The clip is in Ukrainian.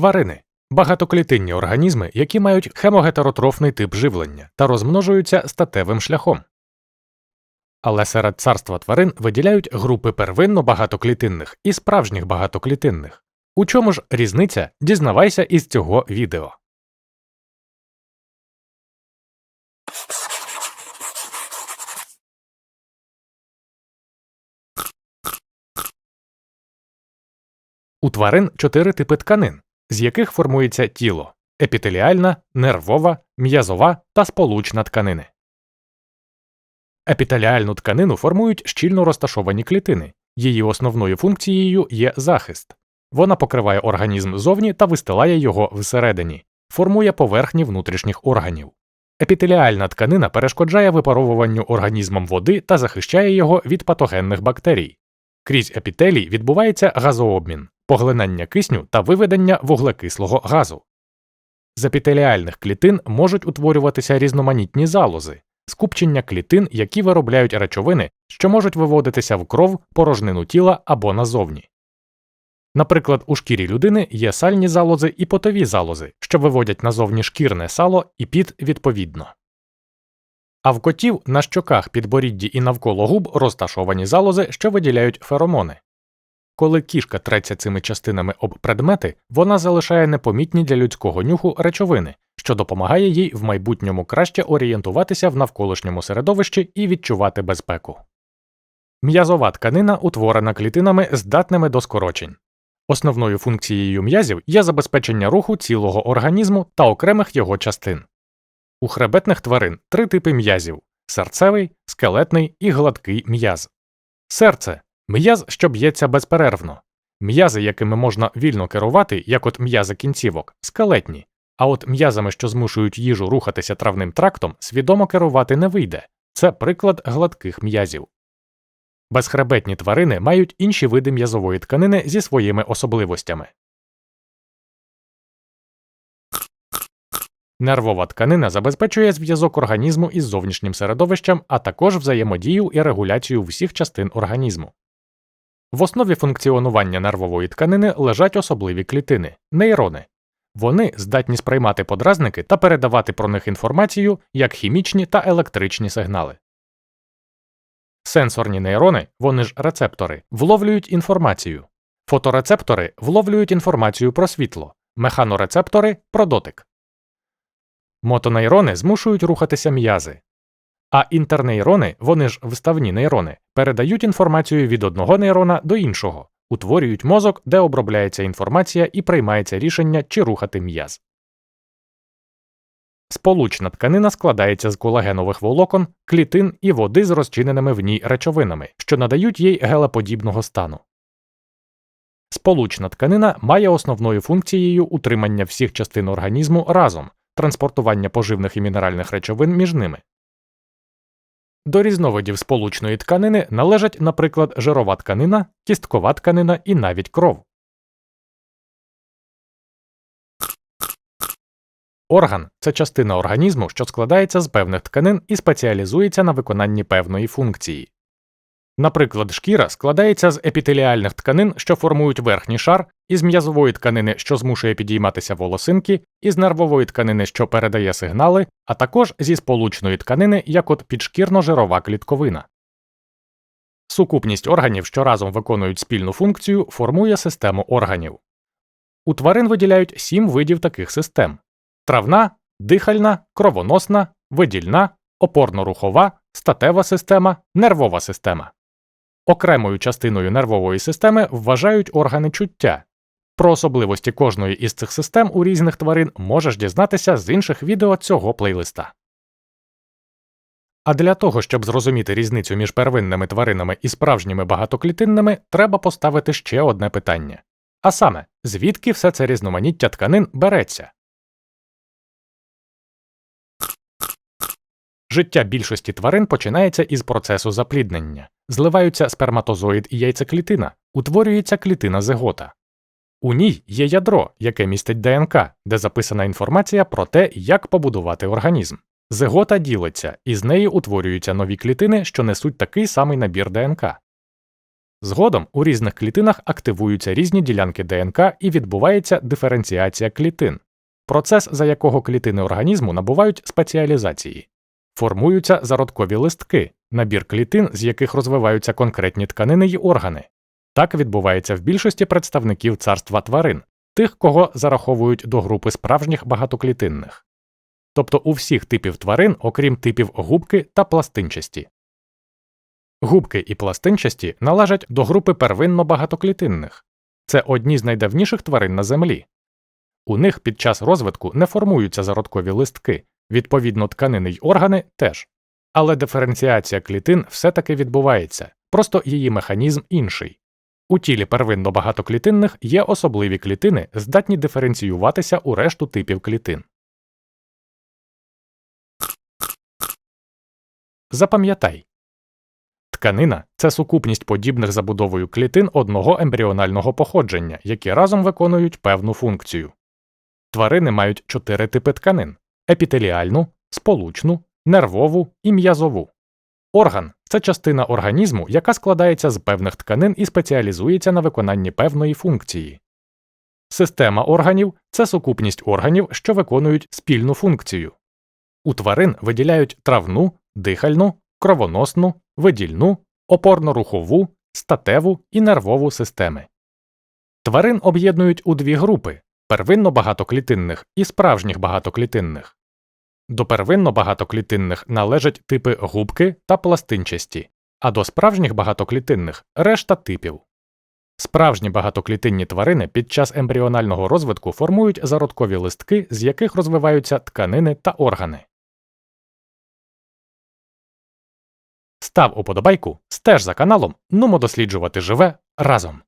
Тварини багатоклітинні організми, які мають хемогетеротрофний тип живлення та розмножуються статевим шляхом. Але серед царства тварин виділяють групи первинно багатоклітинних і справжніх багатоклітинних. У чому ж різниця? Дізнавайся із цього відео. У тварин чотири типи тканин, з яких формується тіло епітеліальна, нервова, м'язова та сполучна тканини. Епітеліальну тканину формують щільно розташовані клітини. Її основною функцією є захист. Вона покриває організм зовні та вистилає його всередині, формує поверхні внутрішніх органів. Епітеліальна тканина перешкоджає випаровуванню організмом води та захищає його від патогенних бактерій. Крізь епітелій відбувається газообмін, поглинання кисню та виведення вуглекислого газу. З епітеліальних клітин можуть утворюватися різноманітні залози, скупчення клітин, які виробляють речовини, що можуть виводитися в кров, порожнину тіла або назовні. Наприклад, у шкірі людини є сальні залози і потові залози, що виводять назовні шкірне сало і піт відповідно. А в котів на щоках, підборідді і навколо губ розташовані залози, що виділяють феромони. Коли кішка треться цими частинами об предмети, вона залишає непомітні для людського нюху речовини, що допомагає їй в майбутньому краще орієнтуватися в навколишньому середовищі і відчувати безпеку. М'язова тканина утворена клітинами, здатними до скорочень. Основною функцією м'язів є забезпечення руху цілого організму та окремих його частин. У хребетних тварин три типи м'язів серцевий, скелетний і гладкий м'яз. Серце м'яз, що б'ється безперервно. М'язи, якими можна вільно керувати, як от м'язи кінцівок, скелетні, а от м'язами, що змушують їжу рухатися травним трактом, свідомо керувати не вийде. Це приклад гладких м'язів. Безхребетні тварини мають інші види м'язової тканини зі своїми особливостями. Нервова тканина забезпечує зв'язок організму із зовнішнім середовищем, а також взаємодію і регуляцію всіх частин організму. В основі функціонування нервової тканини лежать особливі клітини нейрони. Вони здатні сприймати подразники та передавати про них інформацію як хімічні та електричні сигнали. Сенсорні нейрони, вони ж рецептори, вловлюють інформацію. Фоторецептори вловлюють інформацію про світло, механорецептори про дотик. Мотонейрони змушують рухатися м'язи. А інтернейрони, вони ж вставні нейрони, передають інформацію від одного нейрона до іншого, утворюють мозок, де обробляється інформація і приймається рішення, чи рухати м'яз. Сполучна тканина складається з колагенових волокон, клітин і води з розчиненими в ній речовинами, що надають їй гелеподібного стану. Сполучна тканина має основною функцією утримання всіх частин організму разом, транспортування поживних і мінеральних речовин між ними. До різновидів сполучної тканини належать, наприклад, жирова тканина, кісткова тканина і навіть кров. Орган це частина організму, що складається з певних тканин і спеціалізується на виконанні певної функції. Наприклад, шкіра складається з епітеліальних тканин, що формують верхній шар, із м'язової тканини, що змушує підійматися волосинки, із нервової тканини, що передає сигнали, а також зі сполучної тканини, як от підшкірно-жирова клітковина. Сукупність органів, що разом виконують спільну функцію, формує систему органів. У тварин виділяють сім видів таких систем травна, дихальна, кровоносна, видільна, опорно-рухова, статева система, нервова система. Окремою частиною нервової системи вважають органи чуття. Про особливості кожної із цих систем у різних тварин можеш дізнатися з інших відео цього плейлиста. А для того, щоб зрозуміти різницю між первинними тваринами і справжніми багатоклітинними, треба поставити ще одне питання. А саме, звідки все це різноманіття тканин береться? Життя більшості тварин починається із процесу запліднення. Зливаються сперматозоїд і яйцеклітина, утворюється клітина зигота. У ній є ядро, яке містить ДНК, де записана інформація про те, як побудувати організм. Зигота ділиться, і з неї утворюються нові клітини, що несуть такий самий набір ДНК. Згодом у різних клітинах активуються різні ділянки ДНК і відбувається диференціація клітин, процес, за якого клітини організму набувають спеціалізації. Формуються зародкові листки, набір клітин, з яких розвиваються конкретні тканини й органи. Так відбувається в більшості представників царства тварин, тих, кого зараховують до групи справжніх багатоклітинних. Тобто у всіх типів тварин, окрім типів губки та пластинчасті. Губки і пластинчасті належать до групи первинно багатоклітинних. Це одні з найдавніших тварин на землі. У них під час розвитку не формуються зародкові листки, відповідно, тканини й органи теж. Але диференціація клітин все таки відбувається, просто її механізм інший. У тілі первинно багатоклітинних є особливі клітини, здатні диференціюватися у решту типів клітин. Запам'ятай тканина це сукупність подібних забудовою клітин одного ембріонального походження, які разом виконують певну функцію. Тварини мають чотири типи тканин епітеліальну, сполучну, нервову і м'язову. Орган це частина організму, яка складається з певних тканин і спеціалізується на виконанні певної функції. Система органів це сукупність органів, що виконують спільну функцію. У тварин виділяють травну, дихальну, кровоносну, видільну, опорно-рухову, статеву і нервову системи. Тварин об'єднують у дві групи первинно багатоклітинних і справжніх багатоклітинних. До первинно багатоклітинних належать типи губки та пластинчасті, а до справжніх багатоклітинних решта типів. Справжні багатоклітинні тварини під час ембріонального розвитку формують зародкові листки, з яких розвиваються тканини та органи. Став уподобайку, стеж за каналом, нумо досліджувати живе разом.